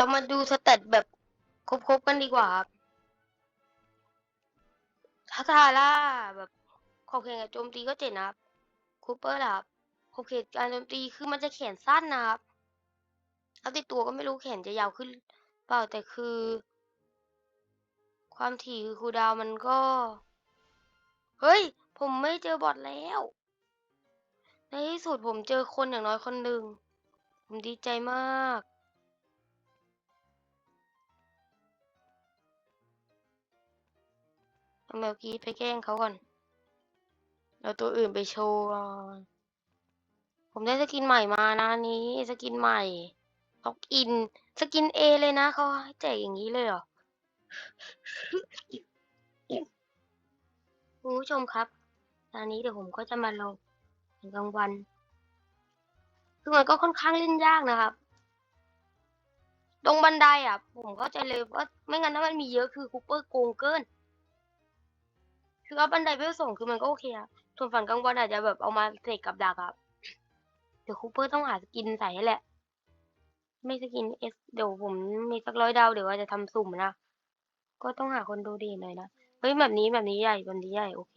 เรามาดูสเตตแบบครบๆกันดีกว่าครับถ้าทาร่าแบบขอบเขตการโจมตีก็เจ็ดนะครับคูเปอร์ล่ะครับขอบเขตการโจมตีคือมันจะแขนสั้นนะครับแล้วติดตัวก็ไม่รู้แขนจะยาวขึ้น เปล่าแต่คือ ความถี่คือคูดาวมันก็ เฮ้ย ผมไม่เจอบอทแล้ว ในที่สุดผมเจอคนอย่างน้อยคนหนึ่ง ผมดีใจมาก แมวกีดไปแกล้งเขาก่อนเอาตัวอื่นไปโชว์ผมได้สกินใหม่มานะนี้สกินใหม่ล็อกอิน สกินเอเลยนะเขาแจกอย่างนี้เลยเหรอคุณผู้ชมครับ ตอนนี้เดี๋ยวผมก็จะมาลงในกลางวันคือมันก็ค่อนข้างเล่นยากนะครับตรงบันไดอะ ผมเข้าใจเลยว่าไม่งั้นถ้ามันมีเยอะคือคูเปอร์โกงเกิน คือเอาบันไดไปส่งคือมันก็โอเคอะส่วนฝั่งกลางวันอาจจะแบบเอามาเสกกับดักอะเดี๋ยวคูเปอร์ต้องหาสกินใส่ให้แหละ ไม่สกินเอสเดี๋ยวผมมีสักร้อยดาวเดี๋ยวว่าจะทำสุ่มนะ ก็ต้องหาคนดูดีหน่อยนะ เฮ้ยแบบนี้แบบนี้ใหญ่แบบนี้ใหญ่โอเค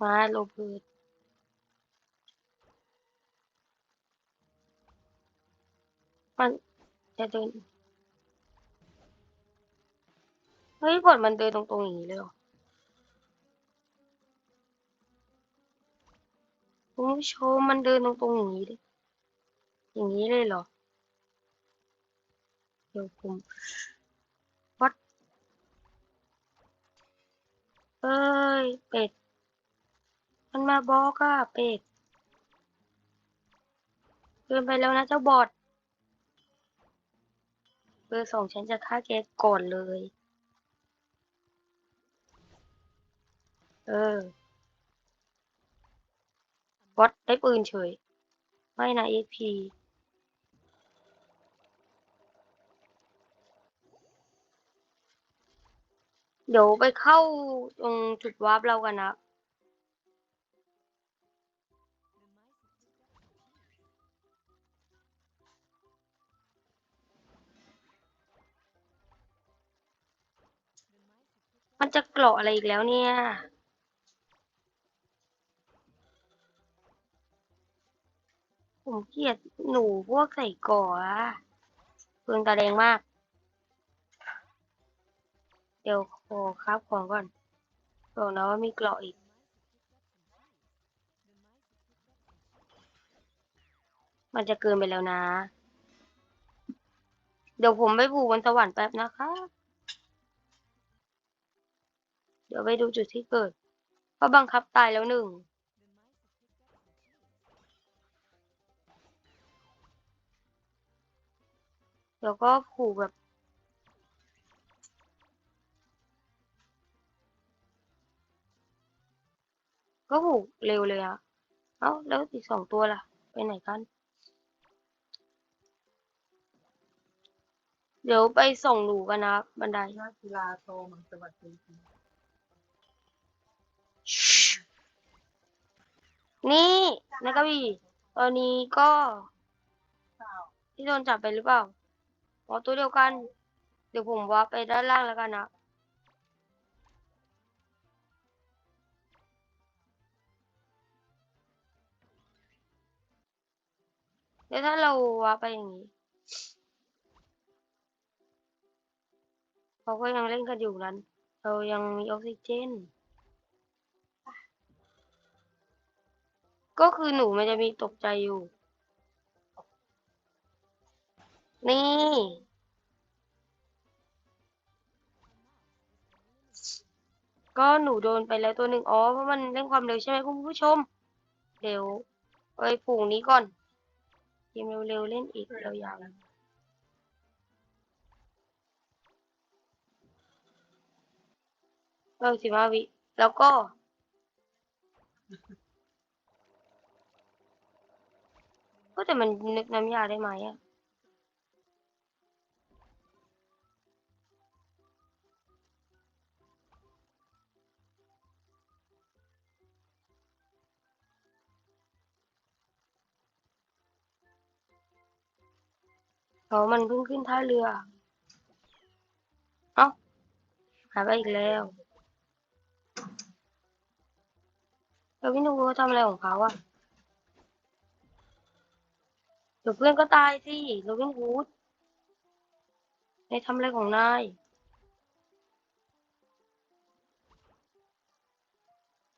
มาโลพืชมันจะเดิน เฮ้ยบอดมันเดินตรงๆอย่างนี้เลยเหรอคุณผู้ชมมันเดินตรงๆอย่างนี้เลยอย่างนี้เลยเหรอ เดี๋ยวผมวัดเอ้ย เป็ด มันมาบอกอะเป็ดเกินไปแล้วนะเจ้าบอดเบอร์สองฉันจะฆ่าแกก่อนเลย เออวัดได้ปืนเฉย ไม่นะเอพีเดี๋ยวไปเข้าตรงจุดวาร์ปเรากันนะ มันจะเกราะอะไรอีกแล้วเนี่ย ผมเกลียดหนูพวกใส่ก่ออะเปลืองตาแดงมาก เดี๋ยวขอครับของก่อนบอกนะว่ามีเกราะอีก มันจะเกินไปแล้วนะ เดี๋ยวผมไปผูกบนสวรรค์แป๊บนะคะ ดี๋ยวไปดูจุดที่เกิดก็บังคับตายแล้วหนึ่งเดี๋ยวก็ผูกแบบก็ผูกเร็วเลยอะเอ้าแล้วอีกสองตัวล่ะ ไปไหนกัน เดี๋ยวไปส่งหนูกันนะบันไดนักกีฬาโตมันสวัสดี นี่นายกบีตอนนี้ก็ ที่โดนจับไปหรือเปล่าอ๋อตัวเดียวกัน เดี๋ยวผมว่าร์ปไปด้านล่างแล้วกันนะเดี๋ยวถ้าเราว่าร์ปไปอย่างนี้เขาก็ยังเล่นกันอยู่นั้น เรายังมีออกซิเจน ก็คือหนูมันจะมีตกใจอยู่ นี่ ก็หนูโดนไปแล้วตัวหนึ่งอ๋อเพราะมันเล่นความเร็วใช่ไหมคุณผู้ชม เดี๋ยวไปฝูงนี้ก่อนเกมเร็วๆเล่นอีกยาวเราสิบห้าวิ แล้วก็ ก็แต่มันนึกน้ำยาได้ไหมอะอ๋อมันเพิ่งขึ้นท่าเรือ เอ้า หายไปอีกแล้วแล้วพี่นุ้เขาทำอะไรของเขาอะ ดี๋ยวเพื่อนก็ตายสิโรบินฮูดนายทำอะไรของนาย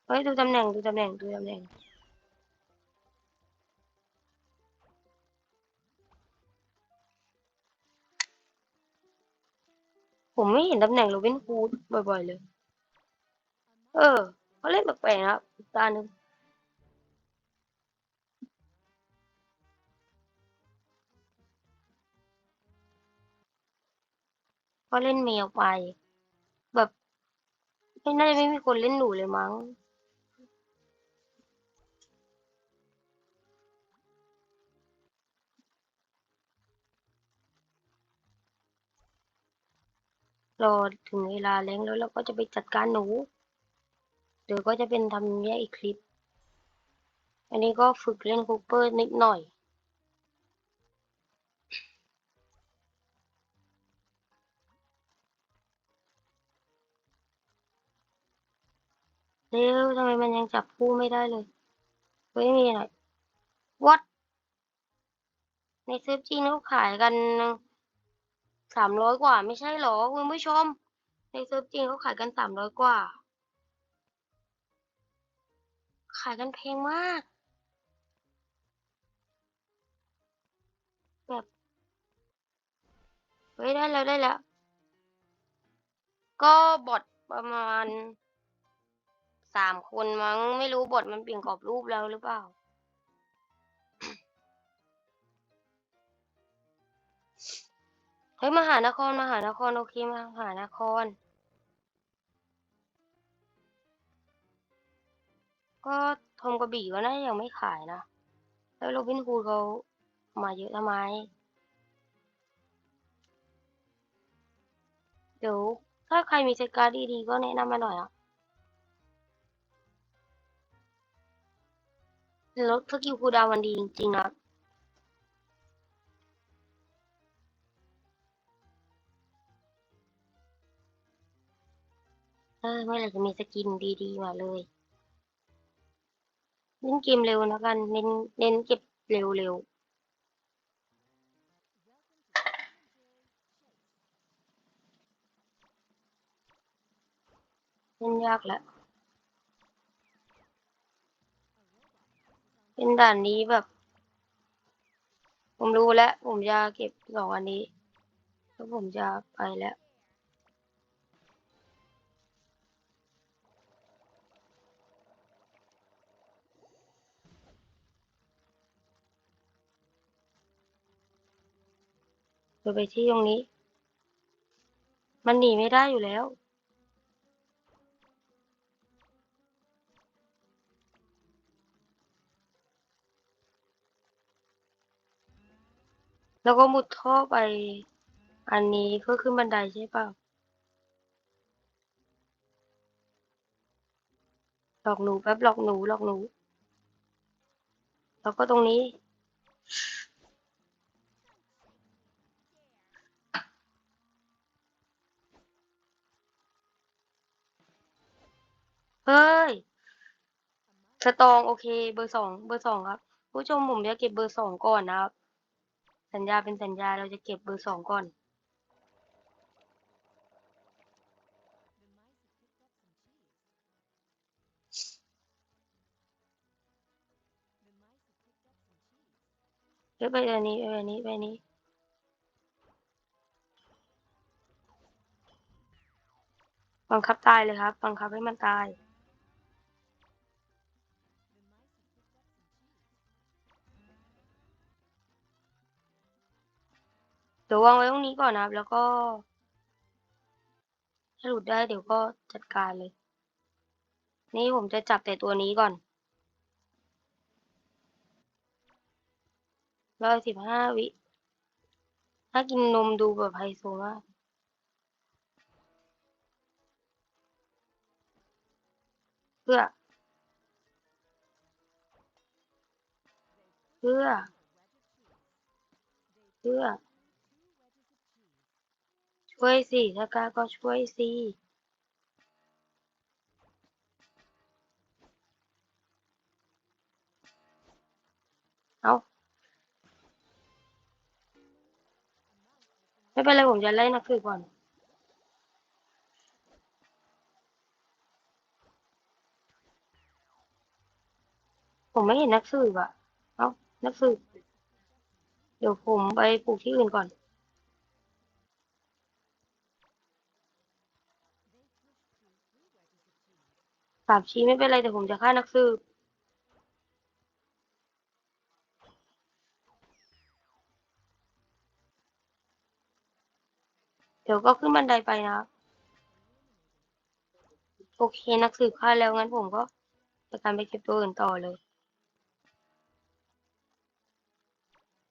เฮ้ยดูตำแหน่งดูตำแหน่งดูตำแหน่งผมไม่เห็นตำแหน่งโรบินฮูดบ่อยๆเลย เออเขาเล่นแปลกๆนะครับตาหนึ่ง ก็เล่นแมวไป แบบไม่น่าจะไม่มีคนเล่นหนูเลยมั้ง รอถึงเวลาเล้งแล้วเราก็จะไปจัดการหนูเดี๋ยวก็จะเป็นทำแยกอีกคลิป อันนี้ก็ฝึกเล่นคูเปอร์นิดหน่อย เร็วทำไมมันยังจับคู่ไม่ได้เลยเฮ้ยมีอะไร what ในเซิฟจีนเขาขายกันสามร้อยกว่า ไม่ใช่เหรอคุณผู้ชม ในเซิร์ฟจีนเขาขายกันสามร้อยกว่า ขายกันแพงมาก แบบเฮ้ยได้แล้วได้แล้ว ก็บอทประมาณ สามคนมั้งไม่รู้บทมันเปลี่ยนกรอบรูปแล้วหรือเปล่า เฮ้ยมหานครมหานครโอเคมหานคร ก็ทงกระบี่ก็น่าจะยังไม่ขายนะ แล้วโรบินฮูดเขามาเยอะทำไม เดี๋ยวถ้าใครมีเซการดีๆก็แนะนำมาหน่อยอะ ล้วสกิลคูดาวน์มันดีจริงๆนะเออเมื่อไหร่จะมีสกินดีๆมาเลยเล่นเกมเร็วนะกันเน้นเน้นเก็บเร็วๆเล่นยากแหละ เป็นด่านนี้แบบ ผมรู้แล้ว ผมจะเก็บสองอันนี้ แล้วผมจะไปแล้วไปที่ตรงนี้ มันหนีไม่ได้อยู่แล้ว แล้วก็มุดท่อไป อันนี้เพื่อขึ้นบันไดใช่ป่าหลอกหนูแป๊บหลอกหนูหลอกหนู แล้วก็ตรงนี้ เฮ้ย สตองโอเค เบอร์สองเบอร์สองครับ ผู้ชมผมจะเก็บเบอร์สองก่อนนะครับ สัญญาเป็นสัญญาเราจะเก็บเบอร์สองก่อนเฮ้ยไปอันนี้ไปอันนี้ไปนี้บังคับตายเลยครับ บังคับให้มันตาย เดี๋ยววางไว้ตรงนี้ก่อนนะครับ แล้วก็ถ้าหลุดได้เดี๋ยวก็จัดการเลย นี่ผมจะจับแต่ตัวนี้ก่อนร้อยสิบห้าวิ ถ้ากินนมดูแบบไฮโซมากเพื่อ เพื่อ เพื่อ ช่วยสิ ถ้ากล้าก็ช่วยสิ เอาไม่เป็นไรผมจะไล่นักสืบก่อน ผมไม่เห็นนักสืบอะเอ้านักสืบ เดี๋ยวผมไปปลูกที่อื่นก่อน สามชี้ไม่เป็นไรแต่ผมจะฆ่านักสืบเดี๋ยวก็ขึ้นบันไดไปนะครับ โอเคนักสืบฆ่าแล้วงั้นผมก็จะการไปเก็บตัวอื่นต่อเลย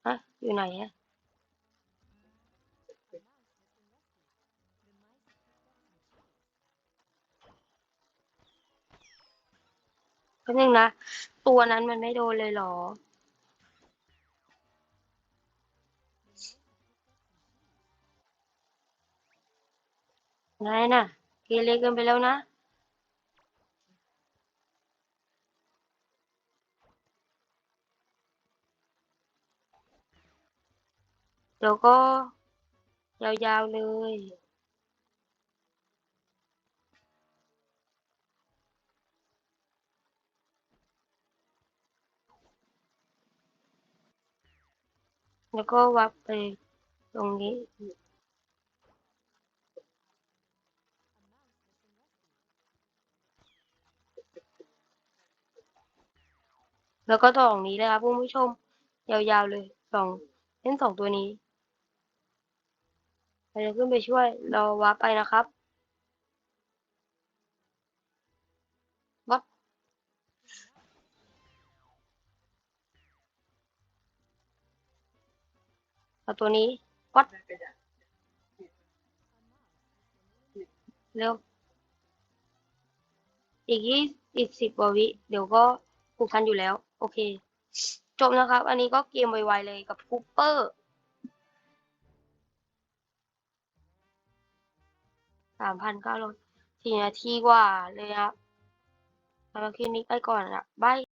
ฮะ อยู่ไหนอะ ก็นึงนะ ตัวนั้นมันไม่โดนเลยเหรอ ไงน่ะเกเรเกินไปแล้วนะเดี๋ยวก็ยาวๆเลย แล้วก็วับไปตรงนี้แล้วก็ต่อตรงนี้เลยครับคุณผู้ชม ยาวๆเลยสองเล่นสองตัวนี้เราจะขึ้นไปช่วยเราวับไปนะครับ เอาตัวนี้วัดได้กระดาษเร็วอีกยี่อีกสิบกว่าวิ เดี๋ยวก็ผูกทันอยู่แล้ว โอเค จบนะครับ อันนี้ก็เกมไวๆเลยกับคูเปอร์สามพันเก้าร้อยสี่นาทีกว่าเลยครับสำหรับคลิปนี้ไปก่อนละบาย